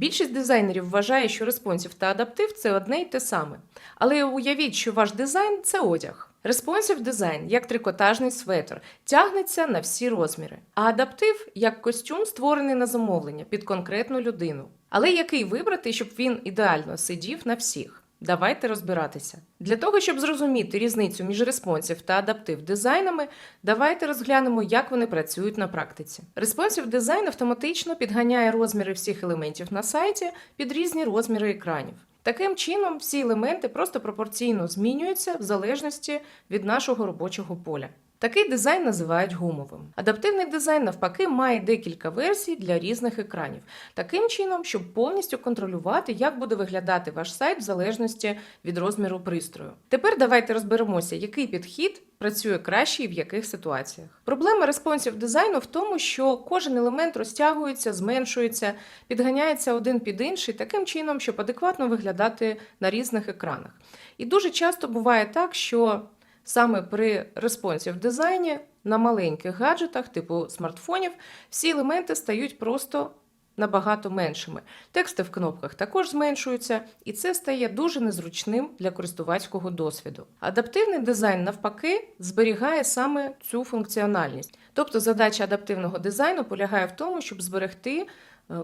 Більшість дизайнерів вважає, що респонсів та адаптив це одне й те саме. Але уявіть, що ваш дизайн це одяг. Респонсів дизайн, як трикотажний светр, тягнеться на всі розміри. А адаптив як костюм, створений на замовлення під конкретну людину. Але який вибрати, щоб він ідеально сидів на всіх? Давайте розбиратися. Для того, щоб зрозуміти різницю між респонсів та адаптив дизайнами, давайте розглянемо, як вони працюють на практиці. Респонсів дизайн автоматично підганяє розміри всіх елементів на сайті під різні розміри екранів. Таким чином, всі елементи просто пропорційно змінюються в залежності від нашого робочого поля. Такий дизайн називають гумовим. Адаптивний дизайн, навпаки, має декілька версій для різних екранів, таким чином, щоб повністю контролювати, як буде виглядати ваш сайт в залежності від розміру пристрою. Тепер давайте розберемося, який підхід працює краще і в яких ситуаціях. Проблема респонсів дизайну в тому, що кожен елемент розтягується, зменшується, підганяється один під інший таким чином, щоб адекватно виглядати на різних екранах. І дуже часто буває так, що саме при респонсів дизайні на маленьких гаджетах, типу смартфонів, всі елементи стають просто набагато меншими. Тексти в кнопках також зменшуються, і це стає дуже незручним для користувацького досвіду. Адаптивний дизайн, навпаки, зберігає саме цю функціональність. Тобто задача адаптивного дизайну полягає в тому, щоб зберегти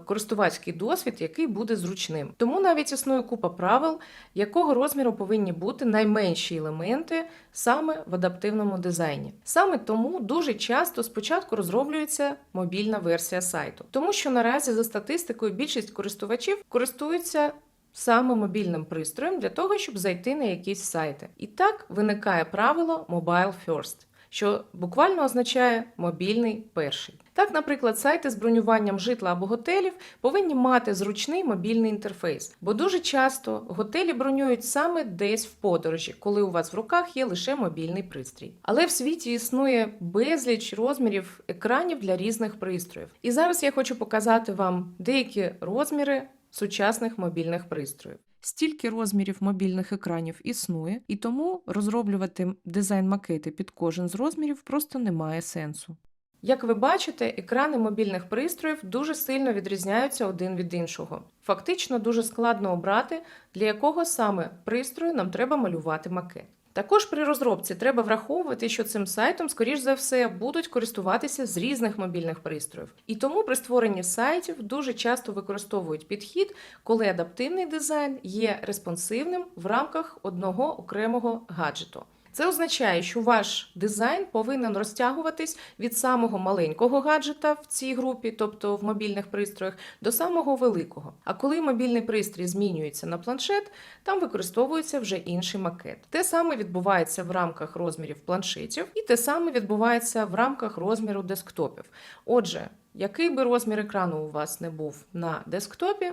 користувацький досвід, який буде зручним. Тому навіть існує купа правил, якого розміру повинні бути найменші елементи саме в адаптивному дизайні. Саме тому дуже часто спочатку розроблюється мобільна версія сайту, тому що наразі за статистикою більшість користувачів користуються. Саме мобільним пристроєм для того, щоб зайти на якісь сайти. І так виникає правило Mobile First, що буквально означає мобільний перший. Так, наприклад, сайти з бронюванням житла або готелів повинні мати зручний мобільний інтерфейс, бо дуже часто готелі бронюють саме десь в подорожі, коли у вас в руках є лише мобільний пристрій. Але в світі існує безліч розмірів екранів для різних пристроїв. І зараз я хочу показати вам деякі розміри сучасних мобільних пристроїв. Стільки розмірів мобільних екранів існує, і тому розроблювати дизайн-макети під кожен з розмірів просто немає сенсу. Як ви бачите, екрани мобільних пристроїв дуже сильно відрізняються один від іншого. Фактично дуже складно обрати, для якого саме пристрою нам треба малювати макет. Також при розробці треба враховувати, що цим сайтом, скоріш за все, будуть користуватися з різних мобільних пристроїв. І тому при створенні сайтів дуже часто використовують підхід, коли адаптивний дизайн є респонсивним в рамках одного окремого гаджету. Це означає, що ваш дизайн повинен розтягуватись від самого маленького гаджета в цій групі, тобто в мобільних пристроях, до самого великого. А коли мобільний пристрій змінюється на планшет, там використовується вже інший макет. Те саме відбувається в рамках розмірів планшетів, і те саме відбувається в рамках розміру десктопів. Отже, який би розмір екрану у вас не був на десктопі,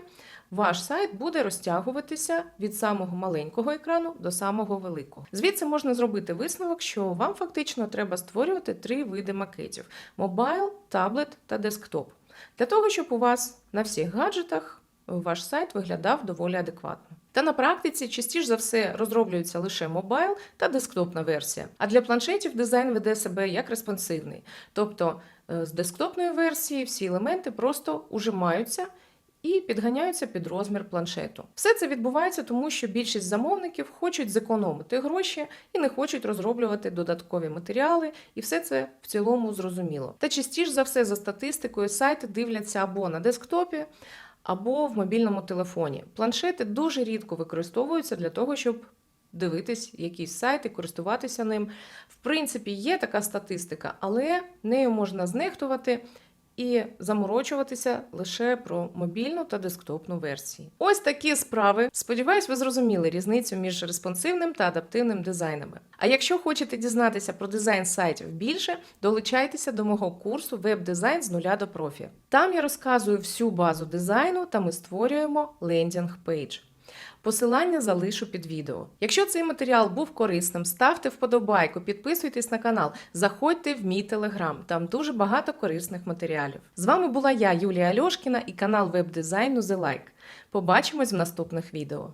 ваш сайт буде розтягуватися від самого маленького екрану до самого великого. Звідси можна зробити висновок, що вам фактично треба створювати три види макетів: мобайл, таблет та десктоп. Для того, щоб у вас на всіх гаджетах ваш сайт виглядав доволі адекватно. Та на практиці частіше за все розроблюється лише мобайл та десктопна версія. А для планшетів дизайн веде себе як респонсивний. Тобто е, з десктопної версії всі елементи просто ужимаються і підганяються під розмір планшету. Все це відбувається тому, що більшість замовників хочуть зекономити гроші і не хочуть розроблювати додаткові матеріали, і все це в цілому зрозуміло. Та частіше за все, за статистикою, сайти дивляться або на десктопі, або в мобільному телефоні. Планшети дуже рідко використовуються для того, щоб дивитись якісь сайти, користуватися ним. В принципі, є така статистика, але нею можна знехтувати. І заморочуватися лише про мобільну та десктопну версії. Ось такі справи. Сподіваюсь, ви зрозуміли різницю між респонсивним та адаптивним дизайнами. А якщо хочете дізнатися про дизайн сайтів більше, долучайтеся до мого курсу веб-дизайн з нуля до профі. Там я розказую всю базу дизайну та ми створюємо лендінг пейдж. Посилання залишу під відео. Якщо цей матеріал був корисним, ставте вподобайку, підписуйтесь на канал, заходьте в мій телеграм, там дуже багато корисних матеріалів. З вами була я, Юлія Альошкіна, і канал веб-дизайну The Like. Побачимось в наступних відео.